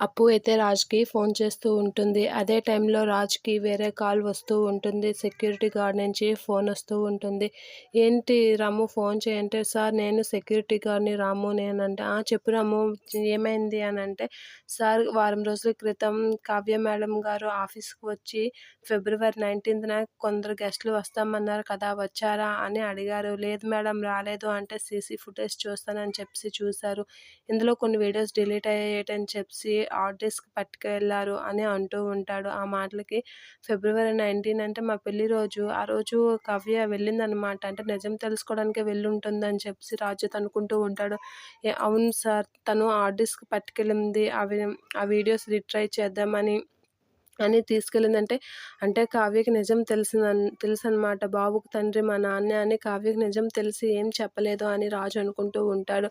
అప్పు అయితే రాజ్కి ఫోన్ చేస్తూ ఉంటుంది. అదే టైంలో రాజ్కి వేరే కాల్ వస్తూ ఉంటుంది. సెక్యూరిటీ గార్డ్ నుంచి ఫోన్ వస్తూ ఉంటుంది. ఏంటి రాము ఫోన్ చేయంటే సార్ నేను సెక్యూరిటీ గార్డ్ని రాము నేనంటే చెప్పు రాము ఏమైంది? అని అంటే సార్ వారం రోజుల క్రితం కావ్య మేడం గారు ఆఫీస్కి వచ్చి ఫిబ్రవరి నైన్టీన్త్న కొందరు గెస్టులు వస్తామన్నారు కదా వచ్చారా? అని అడిగారు. లేదు మేడం రాలేదు అంటే సీసీ ఫుటేజ్ చూస్తానని చెప్పి చూశారు. ఇందులో కొన్ని వీడియోస్ డిలీట్ అయ్యేటని చెప్పి హార్డ్ డిస్క్ పట్టుకెళ్ళారు అని అంటూ ఉంటాడు. ఆ మాటలకి ఫిబ్రవరి నైన్టీన్ అంటే మా పెళ్ళి రోజు. ఆ రోజు కవ్య వెళ్ళిందనమాట అంటే నిజం తెలుసుకోవడానికి వెళ్ళి ఉంటుందని చెప్పి రాజు అనుకుంటూ ఉంటాడు. అవును సార్ తను ఆర్టిస్ట్కి డిస్క్ పట్టుకెళ్ళింది. అవి ఆ వీడియోస్ రిట్రై చేద్దామని అని తీసుకెళ్ళిందంటే అంటే కావ్యకి నిజం తెలిసిందని తెలుసు అనమాట బాబుకు తండ్రి మా నాన్న అని కావ్యకి నిజం తెలిసి ఏం చెప్పలేదు అని రాజు అనుకుంటూ ఉంటాడు.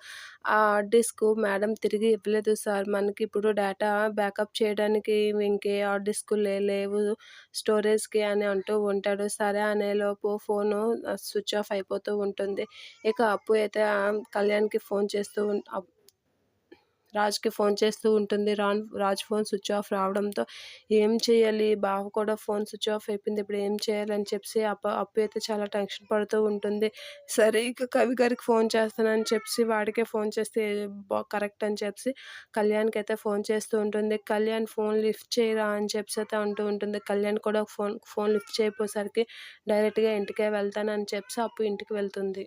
ఆ హార్డ్ డిస్క్ మేడం తిరిగి ఇవ్వలేదు సార్. మనకి ఇప్పుడు డేటా బ్యాకప్ చేయడానికి ఇంకే హార్డ్ డిస్క్ లేవు స్టోరేజ్కి అని అంటూ ఉంటాడు. సరే అనేలోపు ఫోను స్విచ్ ఆఫ్ అయిపోతూ ఉంటుంది. ఇక అప్పు అయితే కళ్యాణ్కి ఫోన్ చేస్తూ రాజ్కి ఫోన్ చేస్తూ ఉంటుంది. రాన్ రాజ్ ఫోన్ స్విచ్ ఆఫ్ రావడంతో ఏం చేయాలి? బావ కూడా ఫోన్ స్విచ్ ఆఫ్ అయిపోయింది. ఇప్పుడు ఏం చేయాలని చెప్పి అప్ప అప్పు అయితే చాలా టెన్షన్ పడుతూ ఉంటుంది. సరే ఇక కవి గారికి ఫోన్ చేస్తానని చెప్పి వాడికే ఫోన్ చేస్తే కరెక్ట్ అని చెప్పి కళ్యాణ్కి అయితే ఫోన్ చేస్తూ ఉంటుంది. కళ్యాణ్ ఫోన్ లిఫ్ట్ చేయరా అని చెప్పి అయితే అంటూ ఉంటుంది. కళ్యాణ్ కూడా ఫోన్ ఫోన్ లిఫ్ట్ చేయపోసరికి డైరెక్ట్గా ఇంటికే వెళ్తానని చెప్పి అప్పు ఇంటికి వెళ్తుంది.